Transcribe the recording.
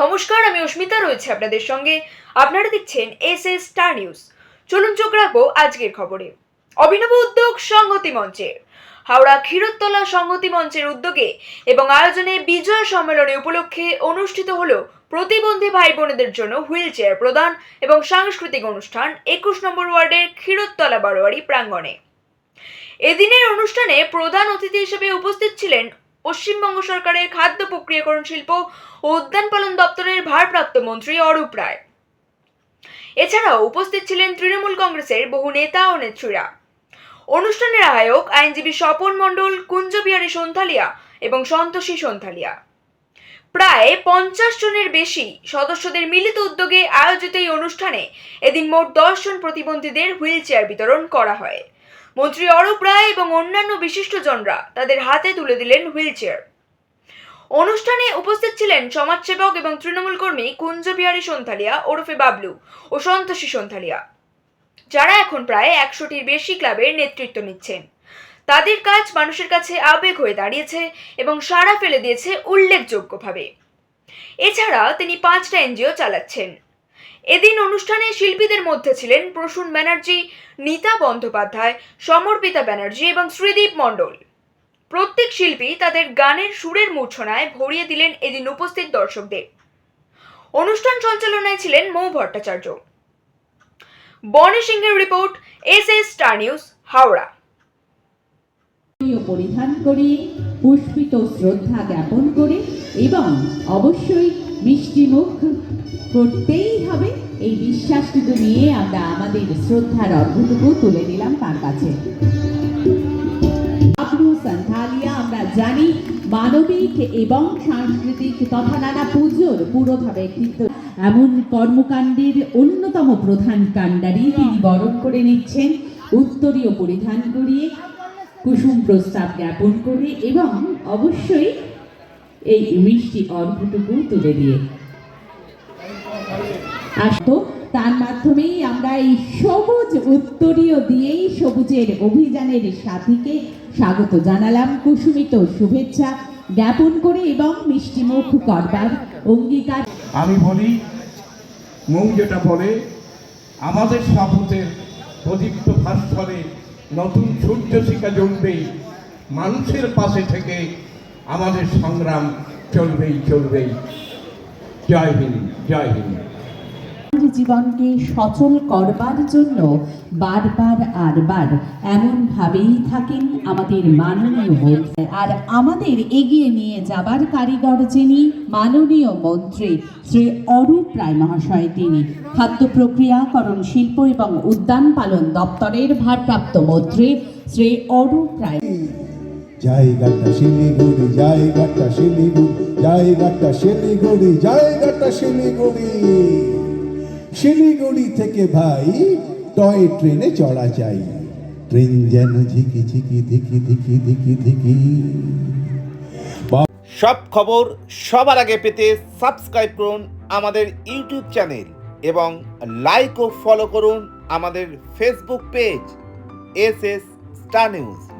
নমস্কার, আমি অস্মিতা রয়েছে আপনাদের সঙ্গে। আপনারা দেখছেন এস এস স্টার নিউজ। চলুন চোখ রাখব আজকের খবরে। অভিনব উদ্যোগ সংহতি মঞ্চের হাওড়া ক্ষীরোত্তলা সংহতি মঞ্চের উদ্যোগে এবং আয়োজনে বিজয় সম্মেলনে উপলক্ষে অনুষ্ঠিত হল প্রতিবন্ধী ভাই বোনেদের জন্য হুইল চেয়ার প্রদান এবং সাংস্কৃতিক অনুষ্ঠান একুশ নম্বর ওয়ার্ডের ক্ষীরোত্তলা বারোয়ারি প্রাঙ্গণে। এদিনের অনুষ্ঠানে প্রধান অতিথি হিসেবে উপস্থিত ছিলেন পশ্চিমবঙ্গ সরকারের খাদ্য প্রক্রিয়াকরণ শিল্প ও উদ্যান পালন দপ্তরের ভারপ্রাপ্ত মন্ত্রী অরূপ রায়। এছাড়াও উপস্থিত ছিলেন তৃণমূল কংগ্রেসের বহু নেতা ও নেত্রীরা। অনুষ্ঠানের আয়োজক আইনজীবী স্বপন মণ্ডল, কুঞ্জবিহারী সন্থালিয়া এবং সন্তোষী সন্থালিয়া। প্রায় পঞ্চাশ জনের বেশি সদস্যদের মিলিত উদ্যোগে আয়োজিত এই অনুষ্ঠানে এদিন মোট দশ জন প্রতিবন্ধীদের হুইল চেয়ার বিতরণ করা হয়। মন্ত্রী অরূপ রায় এবং অন্যান্য বিশিষ্টজনরা তাদের হাতে তুলে দিলেন হুইল চেয়ার অনুষ্ঠানে উপস্থিত ছিলেন সমাজসেবক এবং তৃণমূল কর্মী কুঞ্জবিহারী সন্থালিয়া, ওরফে বাবলু ও সন্তোষী সন্থালিয়া, যারা এখন প্রায় একশোটির বেশি ক্লাবের নেতৃত্ব নিচ্ছেন। তাদের কাজ মানুষের কাছে আবেগ হয়ে দাঁড়িয়েছে এবং সাড়া ফেলে দিয়েছে উল্লেখযোগ্যভাবে। এছাড়া তিনি পাঁচটা এনজিও চালাচ্ছেন। এদিন অনুষ্ঠানে শিল্পীদের মধ্যে ছিলেন প্রসূন ব্যানার্জি, নিতা বন্দ্যোপাধ্যায়, সমর্পিতা ব্যানার্জি এবং শ্রীদীপ মণ্ডল। প্রত্যেক শিল্পী তাদের গানের সুরের মূর্ছনায় ভরিয়ে দিলেন এদিন উপস্থিত দর্শকদের। অনুষ্ঠান সঞ্চালনায় ছিলেন মৌ ভট্টাচার্য। বনি সিংহের report S S star news, Howrah. পরিধান করে, পুষ্পিত শ্রদ্ধা জ্ঞাপন করে এবং অবশ্যই মিষ্টি মুখ করতেই হবে। এই বিশ্বাসটুকু নিয়ে আমরা আমাদের শ্রদ্ধার অর্ঘটুকু তুলে দিলাম তার কাছে। আমরা জানি মানবিক এবং সাংস্কৃতিক তথা নানা পুজোর পুরোধা ব্যক্তিত্ব এমন কর্মকাণ্ডের অন্যতম প্রধান কাণ্ডারি তিনি বরণ করে নিচ্ছেন। উত্তরীয় পরিধান করিয়ে কুসুম প্রস্তাব জ্ঞাপন করে এবং অবশ্যই এই মিষ্টি অর্ঘটুকু তুলে দিয়ে। আসতো তার মাধ্যমেই আমরা এই সবুজ উত্তরীয় দিয়েই সবুজের অভিযানের সাথীকে স্বাগত জানালাম। কুসুমিত শুভেচ্ছা জ্ঞাপন করে এবং মিষ্টিমুখ করবার অঙ্গীকার আমি বলি মৌ যেটা বলে, আমাদের শপথের প্রদীপ্ত ভাস্করে নতুন সূর্য শিখা জ্বলবে মানুষের পাশে থেকে আমাদের সংগ্রাম চলবেই চলবেই। জয় হিন্দ জয় হিন্দ। জীবনকে সচল করবার জন্য বারবার আর বার এমনভাবেই থাকেন আমাদের মাননীয় মন্ত্রী। আর আমাদের এগিয়ে নিয়ে যাবার কারিগর যিনি, মাননীয় মন্ত্রী শ্রী অরূপ রায় মহাশয়, তিনি খাদ্য প্রক্রিয়াকরণ, শিল্প এবং উদ্যান পালন দপ্তরের ভারপ্রাপ্ত মন্ত্রী শ্রী অরূপ রায়। জায়গাটা শিলিগুড়ি জায়গাটা শিলিগুড়ি জায়গাটা শিলিগুড়ি জায়গাটা শিলিগুড়ি। শিলিগুড়ি থেকে ভাই টয় ট্রেনে চড়া চাই ট্রেন যেন ঝিকি ঝিকি, ধিকি ধিকি ধিকি ধিকি। সব খবর সবার আগে পেতে সাবস্ক্রাইব করুন আমাদের ইউটিউব চ্যানেল এবং লাইক ও ফলো করুন আমাদের Facebook page S S star news